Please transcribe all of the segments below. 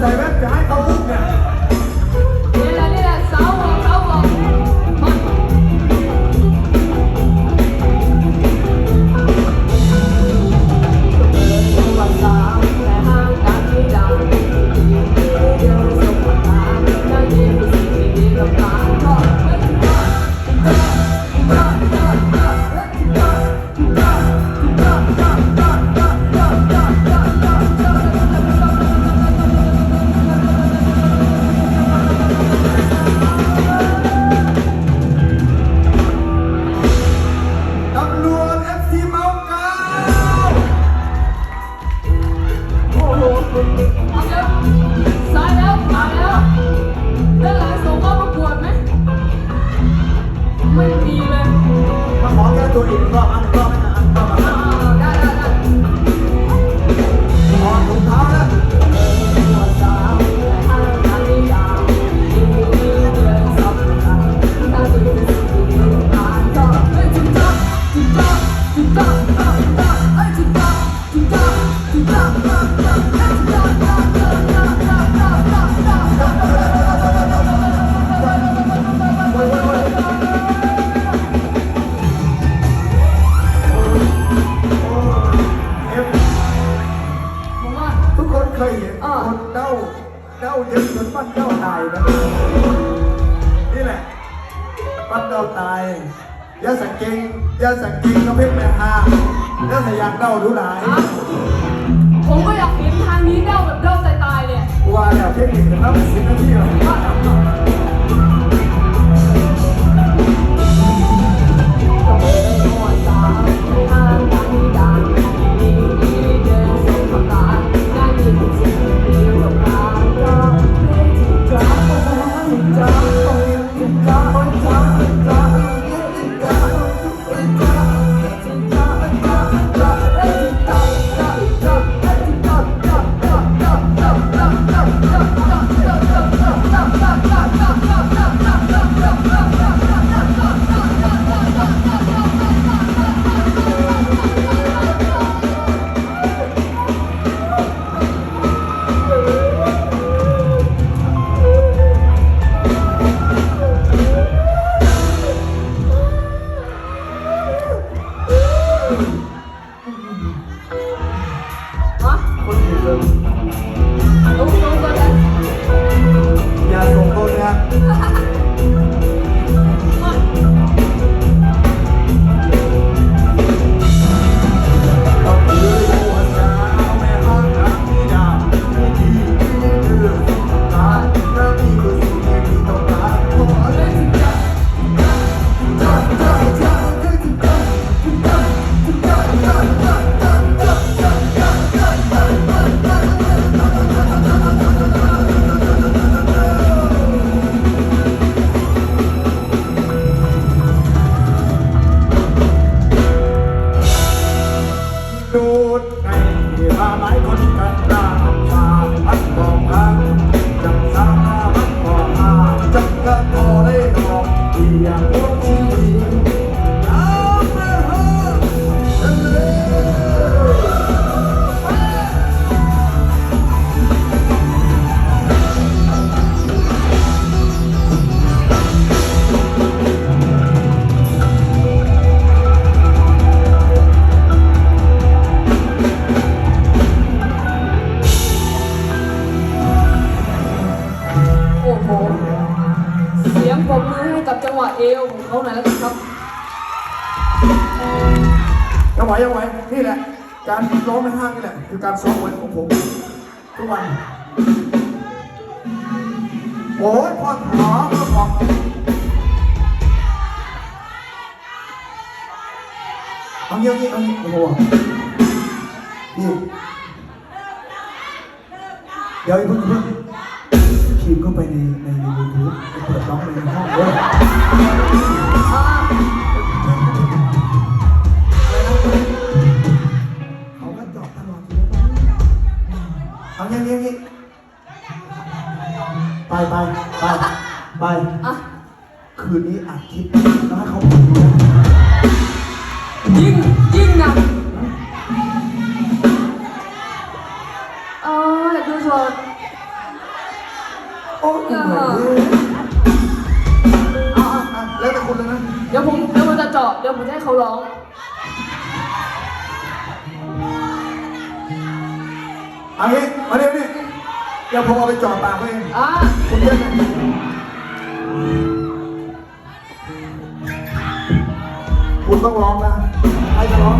在外 วัดเดาตายยาสักเก่งยาสักเก่งกระเพ็ดแม่ฮายาสยามเดาดูหลายผมก็อยากเห็นทางนี้เดาแบบเดาตายตายเลยว่าแล้วเพ่งเห็นแล้วสิบนาทีแล้ว เอวของเขาหน่อยแล้วกันครับยังไหวยังไหวนี่แหละ การร้องในห้างนี่แหละ คือการซ้อมมวยของผมทุกวันโอ้ยพ่อหอพ่อหอเอาเงี้ยเอาเงี้ยเอาเงี้ยโอ้โหนี่เดี๋ยวอย่าเพิ่งเพิ่งพิมพ์เข้าไปในในยูทูบเปิดร้องในห้องด้วย ไปไปไปไป อะคืนนี้อัดคลิปแล้วให้เขาดูนะยิ่งยิ่งหนักเอออยากดูสดโอ้ยเหนื่อยเลยเอาเอาอะแล้วแต่คุณเลยนะเดี๋ยวผมเดี๋ยวผมจะเจาะเดี๋ยวผมจะให้เขาร้องเอางี้มาเร็วนี่ เดี๋ยวผมเอาไปจ่อปากเขาเองอะคุณเยอะนะคุณต้องร้องนะใครจะร้อง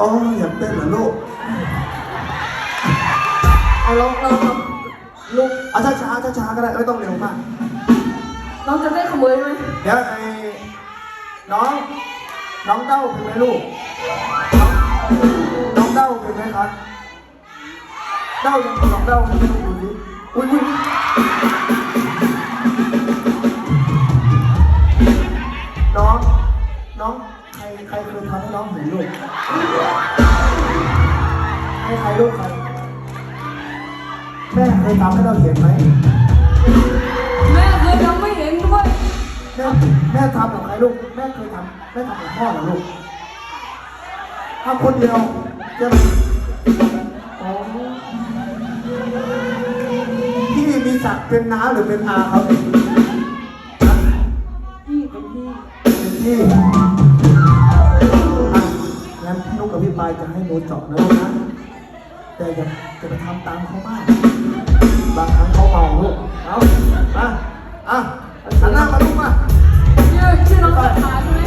อ๋ออยากเต้นเหรอลูกเอาลองลองลองลูกอะช้าช้าช้าช้าๆก็ได้ไม่ต้องเร็วมาก น้องจะได้ขโมยไหมเดี๋ยวไอ้น้องน้องเต้าเป็นไหมลูกน้องเต้าเป็นไหมครับเต้ายังน้องเต้าเป็นไหมลูกดูดิอุ้ยอุ้ย ยทำให้เราเห็นไหมแม่เคยยังไม่เห็นด้วยแม่แม่ทำกับใครลูก แม่เคยทำแม่ทำกับพ่อเหรอลูกทำคนเดียวใช่ไหมอ๋อพี่มีศักดิ์เป็นน้าหรือเป็นอาครับพี่เป็นพี่เป็นพี่อะงั้นพี่นุกกับพี่ปายจะให้โมเจาะนะลูกนะแต่อย่าจะไปทำตามเขามาก บางครั้งเขาเมาลูกเอามาอะหันหน้ามาลูกมา ชื่อชื่อน้องกระถาใช่ไหม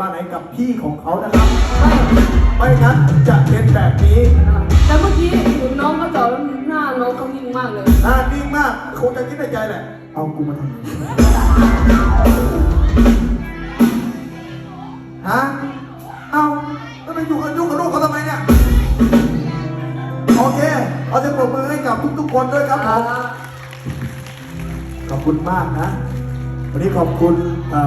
มาไหนกับพี่ของเขานะครับ ไม่งั้นจะเป็นแบบนี้แต่เมื่อกี้เห็นน้องเขาจอดแล้วหน้าน้องเขานิ่งมากเลยน่านิ่งมากคงจะคิดในใจแหละ เอากูมาทำไมฮะ เอาแล้วไปอยู่กับยุ่งกับลูกเขาทำไมเนี่ย โอเค เอาเสียงปรบมือให้กับทุกๆคนด้วยครับผมขอบคุณมากนะ วันนี้ขอบคุณเอ่อ